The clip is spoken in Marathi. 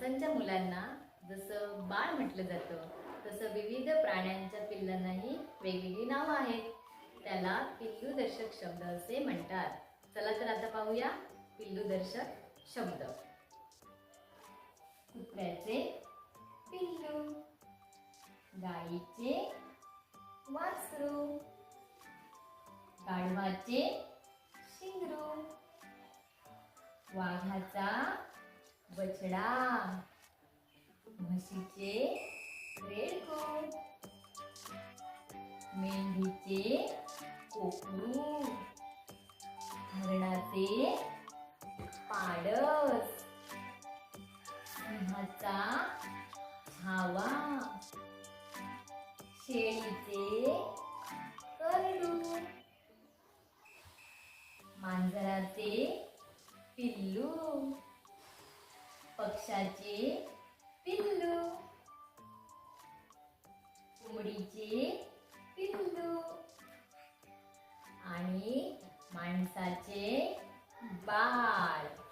माणसांच्या मुलांना जसं बाळ म्हटलं जातं तसं विविध प्राण्यांच्या पिल्लांनाही वेगवेगळी नावं आहेत. त्याला पिल्लू दर्शक शब्द असे म्हणतात. चला तर आता पाहूया पिल्लू दर्शक शब्द. कुत्र्याचे पिल्लू गाईचे वासरू गाढवाचे शिंगरू वाघाचा बछडा म्हशीचे रेडको मेंढीचे कोकरू हरणाचे पाडस सिंहाचा छावा शेळीचे करडू मांजराचे पक्षाचे पिल्लू. कोंबडीचे पिल्लू. आणि माणसाचे बाळ.